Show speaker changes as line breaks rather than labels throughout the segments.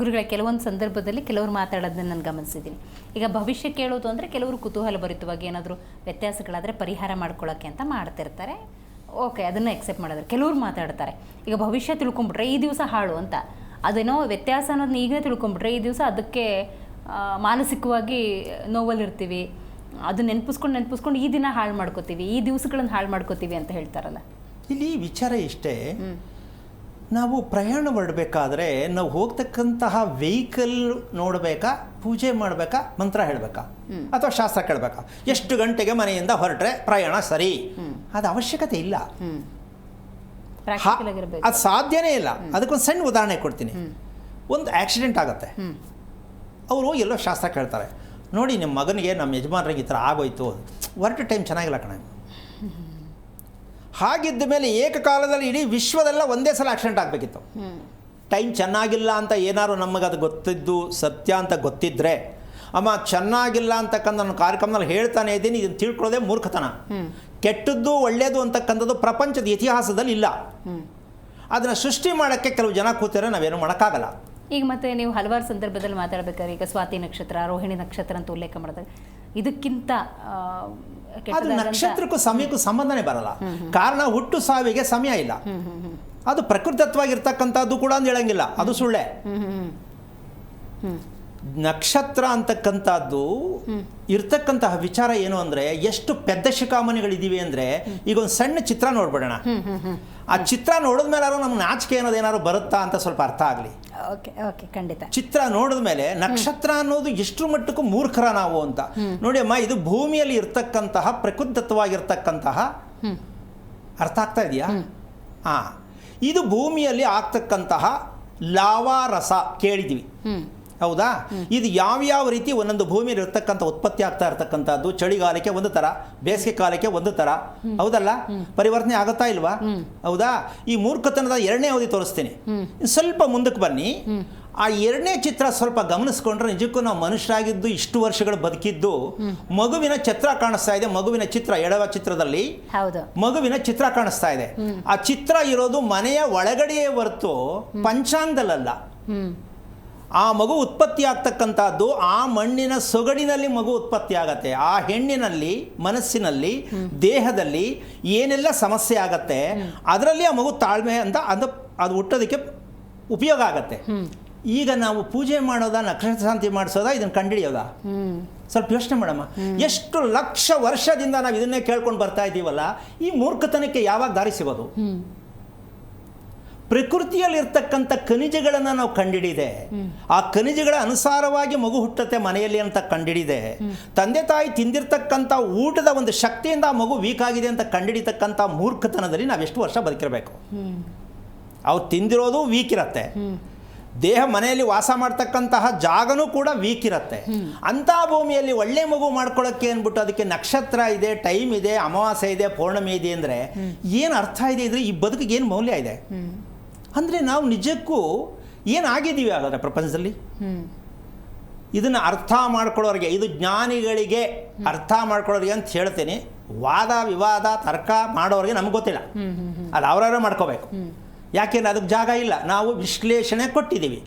ಗುರುಗಳ ಕೆಲವೊಂದು ಸಂದರ್ಭದಲ್ಲಿ ಕೆಲವರು ಮಾತಾಡೋದನ್ನ ನಾನು ಗಮನಿಸಿದ್ದೀನಿ. ಈಗ ಭವಿಷ್ಯ ಕೇಳೋದು ಅಂದರೆ ಕೆಲವರು ಕುತೂಹಲ ಭರಿತವಾಗಿ ಏನಾದರೂ ವ್ಯತ್ಯಾಸಗಳಾದರೆ ಪರಿಹಾರ ಮಾಡ್ಕೊಳ್ಳೋಕ್ಕೆ ಅಂತ ಮಾಡ್ತಿರ್ತಾರೆ. ಓಕೆ ಅದನ್ನು ಎಕ್ಸೆಪ್ಟ್ ಮಾಡಿದ್ರೆ ಕೆಲವ್ರು ಮಾತಾಡ್ತಾರೆ. ಈಗ ಭವಿಷ್ಯ ತಿಳ್ಕೊಂಬಿಟ್ರೆ ಈ ದಿವಸ ಹಾಳು ಅಂತ. ಅದೇನೋ ವ್ಯತ್ಯಾಸ ಅನ್ನೋದನ್ನ ಈಗಲೇ ತಿಳ್ಕೊಂಬಿಟ್ರೆ ಈ ದಿವಸ ಅದಕ್ಕೆ ಮಾನಸಿಕವಾಗಿ ನೋವಲ್ಲಿರ್ತೀವಿ. ಅದು ನೆನಪಿಸ್ಕೊಂಡು ನೆನಪಿಸ್ಕೊಂಡು ಈ ದಿನ ಹಾಳು ಮಾಡ್ಕೋತೀವಿ ಈ ದಿವಸಗಳನ್ನು ಹಾಳು ಮಾಡ್ಕೋತೀವಿ ಅಂತ ಹೇಳ್ತಾರಲ್ಲ.
ಇಲ್ಲಿ ವಿಚಾರ ಇಷ್ಟೇ. ನಾವು ಪ್ರಯಾಣ ಮಾಡಬೇಕಾದ್ರೆ ನಾವು ಹೋಗ್ತಕ್ಕಂತಹ ವೆಹಿಕಲ್ ನೋಡಬೇಕಾ ಪೂಜೆ ಮಾಡಬೇಕಾ ಮಂತ್ರ ಹೇಳಬೇಕಾ? ಅಥವಾ ಶಾಸ್ತ್ರ ಕೇಳಬೇಕಾ? ಎಷ್ಟು ಗಂಟೆಗೆ ಮನೆಯಿಂದ ಹೊರಟ್ರೆ ಪ್ರಯಾಣ ಸರಿ? ಅದು ಅವಶ್ಯಕತೆ ಇಲ್ಲ. ಅದು ಸಾಧ್ಯನೇ ಇಲ್ಲ. ಅದಕ್ಕೊಂದು ಸಣ್ಣ ಉದಾಹರಣೆ ಕೊಡ್ತೀನಿ. ಒಂದು ಆಕ್ಸಿಡೆಂಟ್ ಆಗುತ್ತೆ. ಅವರು ಎಲ್ಲೋ ಶಾಸ್ತ್ರ ಕೇಳ್ತಾರೆ. ನೋಡಿ ನಿಮ್ಮ ಮಗನಿಗೆ ನಮ್ಮ ಯಜಮಾನರಿಗೆ ಈ ಥರ ಆಗೋಯ್ತು. ಹೊರಟ ಟೈಮ್ ಚೆನ್ನಾಗಿಲ್ಲ ಕಣ. ಹಾಗಿದ್ದ ಮೇಲೆ ಏಕಕಾಲದಲ್ಲಿ ಇಡೀ ವಿಶ್ವದೆಲ್ಲ ಒಂದೇ ಸಲ ಆಕ್ಸಿಡೆಂಟ್ ಆಗಬೇಕಿತ್ತು. ಟೈಮ್ ಚೆನ್ನಾಗಿಲ್ಲ ಅಂತ ಏನಾದ್ರು ನಮಗೆ ಅದು ಗೊತ್ತಿದ್ದು ಸತ್ಯ ಅಂತ ಗೊತ್ತಿದ್ದರೆ ಅಮ್ಮ ಚೆನ್ನಾಗಿಲ್ಲ ಅಂತಕ್ಕಂಥ ನಾನು ಕಾರ್ಯಕ್ರಮದಲ್ಲಿ ಹೇಳ್ತಾನೆ ಇದ್ದೀನಿ ಇದನ್ನು ತಿಳ್ಕೊಳ್ಳೋದೇ ಮೂರ್ಖತನ. ಕೆಟ್ಟದ್ದು ಒಳ್ಳೆಯದು ಅಂತಕ್ಕಂಥದ್ದು ಪ್ರಪಂಚದ ಇತಿಹಾಸದಲ್ಲಿ ಇಲ್ಲ. ಅದನ್ನು ಸೃಷ್ಟಿ ಮಾಡೋಕ್ಕೆ ಕೆಲವು ಜನ ಕೂತಿರೋ ನಾವೇನು ಮಾಡೋಕ್ಕಾಗಲ್ಲ.
ಈಗ ಮತ್ತೆ ನೀವು ಹಲವಾರು ಸಂದರ್ಭದಲ್ಲಿ ಮಾತಾಡ್ಬೇಕಾದ್ರೆ ಈಗ ಸ್ವಾತಿ ನಕ್ಷತ್ರ ರೋಹಿಣಿ ನಕ್ಷತ್ರ ಅಂತ ಉಲ್ಲೇಖ ಮಾಡಿದಾಗ ಇದಕ್ಕಿಂತ
ಅದು ನಕ್ಷತ್ರಕ್ಕೂ ಸಮಯಕ್ಕೂ ಸಂಬಂಧನೇ ಬರಲ್ಲ. ಕಾರಣ ಹುಟ್ಟು ಸಾವಿಗೆ ಸಮಯ ಇಲ್ಲ. ಅದು ಪ್ರಕೃತತ್ವಾಗಿರ್ತಕ್ಕಂಥದ್ದು ಕೂಡ ಅಂತ ಹೇಳಂಗಿಲ್ಲ. ಅದು ಸುಳ್ಳೆ. ನಕ್ಷತ್ರ ಅಂತಕ್ಕಂಥದ್ದು ಇರ್ತಕ್ಕಂತಹ ವಿಚಾರ ಏನು ಅಂದರೆ ಎಷ್ಟು ಪೆದ್ದ ಶಿಖಾಮಣಿಗಳಿದ್ದೀವಿ ಅಂದರೆ ಈಗ ಒಂದು ಸಣ್ಣ ಚಿತ್ರ ನೋಡ್ಬಿಡೋಣ. ಆ ಚಿತ್ರ ನೋಡಿದ್ಮೇಲೆ ನಮ್ಗೆ ನಾಚಿಕೆ ಅನ್ನೋದು ಏನಾದ್ರು ಬರುತ್ತಾ ಅಂತ ಸ್ವಲ್ಪ ಅರ್ಥ ಆಗಲಿ.
ಓಕೆ ಓಕೆ ಖಂಡಿತ.
ಚಿತ್ರ ನೋಡಿದ ಮೇಲೆ ನಕ್ಷತ್ರ ಅನ್ನೋದು ಎಷ್ಟು ಮಟ್ಟಕ್ಕೂ ಮೂರ್ಖರ ನಾವು ಅಂತ. ನೋಡಿ ಅಮ್ಮ ಇದು ಭೂಮಿಯಲ್ಲಿ ಇರ್ತಕ್ಕಂತಹ ಪ್ರಕೃತತ್ವವಾಗಿರ್ತಕ್ಕಂತಹ ಅರ್ಥ ಆಗ್ತಾ ಇದೆಯಾ? ಹಾಂ ಇದು ಭೂಮಿಯಲ್ಲಿ ಆಗ್ತಕ್ಕಂತಹ ಲಾವಾರಸ ಕೇಳಿದ್ವಿ. ಹೌದಾ? ಇದು ಯಾವ್ಯಾವ ರೀತಿ ಒಂದೊಂದು ಭೂಮಿಯಲ್ಲಿ ಇರ್ತಕ್ಕಂಥ ಉತ್ಪತ್ತಿ ಆಗ್ತಾ ಇರ್ತಕ್ಕಂಥದ್ದು? ಚಳಿಗಾಲಕ್ಕೆ ಒಂದು ತರ ಬೇಸಿಗೆ ಕಾಲಕ್ಕೆ ಒಂದು ತರ. ಹೌದಲ್ಲ? ಪರಿವರ್ತನೆ ಆಗುತ್ತಾ ಇಲ್ವಾ? ಹೌದಾ? ಈ ಮೂರ್ಖತನದ ಎರಡನೇ ಅವಧಿ ತೋರಿಸ್ತೀನಿ. ಸ್ವಲ್ಪ ಮುಂದಕ್ಕೆ ಬನ್ನಿ. ಆ ಎರಡನೇ ಚಿತ್ರ ಸ್ವಲ್ಪ ಗಮನಿಸ್ಕೊಂಡ್ರೆ ನಿಜಕ್ಕೂ ನಾವು ಮನುಷ್ಯರಾಗಿದ್ದು ಇಷ್ಟು ವರ್ಷಗಳು ಬದುಕಿದ್ದು ಮಗುವಿನ ಚಿತ್ರ ಕಾಣಿಸ್ತಾ ಇದೆ. ಮಗುವಿನ ಚಿತ್ರ ಎಡವ ಚಿತ್ರದಲ್ಲಿ ಮಗುವಿನ ಚಿತ್ರ ಕಾಣಿಸ್ತಾ ಇದೆ. ಆ ಚಿತ್ರ ಇರೋದು ಮನೆಯ ಒಳಗಡೆಯೇ ಹೊರತು ಪಂಚಾಂಗದಲ್ಲ ಆ ಮಗು ಉತ್ಪತ್ತಿ ಆಗ್ತಕ್ಕಂಥದ್ದು ಆ ಮಣ್ಣಿನ ಸೊಗಡಿನಲ್ಲಿ ಮಗು ಉತ್ಪತ್ತಿ ಆಗತ್ತೆ ಆ ಹೆಣ್ಣಿನಲ್ಲಿ ಮನಸ್ಸಿನಲ್ಲಿ ದೇಹದಲ್ಲಿ ಏನೆಲ್ಲ ಸಮಸ್ಯೆ ಆಗತ್ತೆ ಅದರಲ್ಲಿ ಆ ಮಗು ತಾಳ್ಮೆ ಅಂತ ಅದು ಅದು ಹುಟ್ಟೋದಕ್ಕೆ ಉಪಯೋಗ ಆಗತ್ತೆ. ಈಗ ನಾವು ಪೂಜೆ ಮಾಡೋದಾ ನಕ್ಷತ್ರ ಶಾಂತಿ ಮಾಡಿಸೋದಾ ಇದನ್ನು
ಕಂಡಿಡಿಯೋದಾ
ಸ್ವಲ್ಪ ಯೋಚನೆ ಮಾಡಮ್ಮ. ಎಷ್ಟು ಲಕ್ಷ ವರ್ಷದಿಂದ ನಾವು ಇದನ್ನೇ ಕೇಳ್ಕೊಂಡು ಬರ್ತಾ ಇದ್ದೀವಲ್ಲ ಈ ಮೂರ್ಖತನಕ್ಕೆ ಯಾವಾಗ ದಾರಿ ಸಿಗೋದು? ಪ್ರಕೃತಿಯಲ್ಲಿರ್ತಕ್ಕಂಥ ಖನಿಜಗಳನ್ನು ನಾವು ಕಂಡಿಡಿದೆ. ಆ ಖನಿಜಗಳ ಅನುಸಾರವಾಗಿ ಮಗು ಹುಟ್ಟತ್ತೆ ಮನೆಯಲ್ಲಿ ಅಂತ ಕಂಡಿಡಿದೆ. ತಂದೆ ತಾಯಿ ತಿಂದಿರ್ತಕ್ಕಂಥ ಊಟದ ಒಂದು ಶಕ್ತಿಯಿಂದ ಆ ಮಗು ವೀಕ್ ಆಗಿದೆ ಅಂತ ಕಂಡಿಡಿತಕ್ಕಂಥ ಮೂರ್ಖತನದಲ್ಲಿ ನಾವು ಎಷ್ಟು ವರ್ಷ ಬದುಕಿರಬೇಕು.
ಅವು
ಅವ್ರು ತಿಂದಿರೋದು ವೀಕ್ ಇರತ್ತೆ. ದೇಹ ಮನೆಯಲ್ಲಿ ವಾಸ ಮಾಡ್ತಕ್ಕಂತಹ ಜಾಗನೂ ಕೂಡ ವೀಕ್ ಇರುತ್ತೆ. ಅಂಥ ಭೂಮಿಯಲ್ಲಿ ಒಳ್ಳೆ ಮಗು ಮಾಡ್ಕೊಳ್ಳೋಕ್ಕೆ ಅಂದ್ಬಿಟ್ಟು ಅದಕ್ಕೆ ನಕ್ಷತ್ರ ಇದೆ ಟೈಮ್ ಇದೆ ಅಮಾವಾಸ್ಯೆ ಇದೆ ಪೌರ್ಣಮಿ ಇದೆ ಅಂದರೆ ಏನು ಅರ್ಥ ಇದೆ ಇದ್ರೆ ಈ ಬದುಕಿಗೆ ಏನು ಮೌಲ್ಯ ಇದೆ? ಅಂದರೆ ನಾವು ನಿಜಕ್ಕೂ ಏನಾಗಿದ್ದೀವಿ ಹಾಗಾದ್ರೆ ಪ್ರಪಂಚದಲ್ಲಿ? ಇದನ್ನು ಅರ್ಥ ಮಾಡ್ಕೊಳ್ಳೋರಿಗೆ ಇದು ಜ್ಞಾನಿಗಳಿಗೆ ಅರ್ಥ ಮಾಡ್ಕೊಳ್ಳೋರಿಗೆ ಅಂತ ಹೇಳ್ತೀನಿ. ವಾದ ವಿವಾದ ತರ್ಕ ಮಾಡೋರಿಗೆ ನಮ್ಗೆ ಗೊತ್ತಿಲ್ಲ. ಅದು ಅವರವರೇ ಮಾಡ್ಕೋಬೇಕು. ಯಾಕೆಂದ್ರೆ ಅದಕ್ಕೆ ಜಾಗ ಇಲ್ಲ? ನಾವು ವಿಶ್ಲೇಷಣೆ ಕೊಟ್ಟಿದ್ದೀವಿ.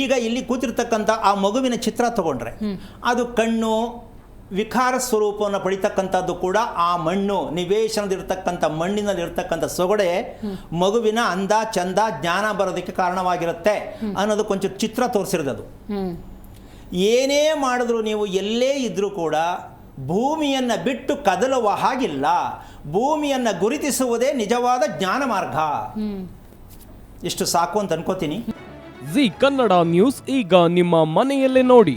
ಈಗ ಇಲ್ಲಿ ಕೂತಿರ್ತಕ್ಕಂಥ ಆ ಮಗುವಿನ ಚಿತ್ರ ತಗೊಂಡ್ರೆ ಅದು ಕಣ್ಣು ವಿಕಾರ ಸ್ವರೂಪವನ್ನು ಪಡಿತಕ್ಕಂಥದ್ದು ಕೂಡ ಆ ಮಣ್ಣು ನಿವೇಶನದಿರ್ತಕ್ಕಂಥ ಮಣ್ಣಿನಲ್ಲಿರ್ತಕ್ಕಂಥ ಸೊಗಡೆ ಮಗುವಿನ ಅಂದ, ಚಂದ, ಜ್ಞಾನ ಬರೋದಕ್ಕೆ ಕಾರಣವಾಗಿರುತ್ತೆ ಅನ್ನೋದು ಕೊಂಚ ಚಿತ್ರ ತೋರಿಸಿರೋದು ಏನೇ ಮಾಡಿದ್ರು ನೀವು ಎಲ್ಲೇ ಇದ್ದರೂ ಕೂಡ ಭೂಮಿಯನ್ನು ಬಿಟ್ಟು ಕದಲುವ ಹಾಗಿಲ್ಲ. ಭೂಮಿಯನ್ನು ಗುರುತಿಸುವುದೇ ನಿಜವಾದ ಜ್ಞಾನ ಮಾರ್ಗ. ಇಷ್ಟು ಸಾಕು ಅಂತ ಅನ್ಕೋತೀನಿ.
ಜಿ ಕನ್ನಡ ನ್ಯೂಸ್ ಈಗ ನಿಮ್ಮ ಮನೆಯಲ್ಲೇ ನೋಡಿ.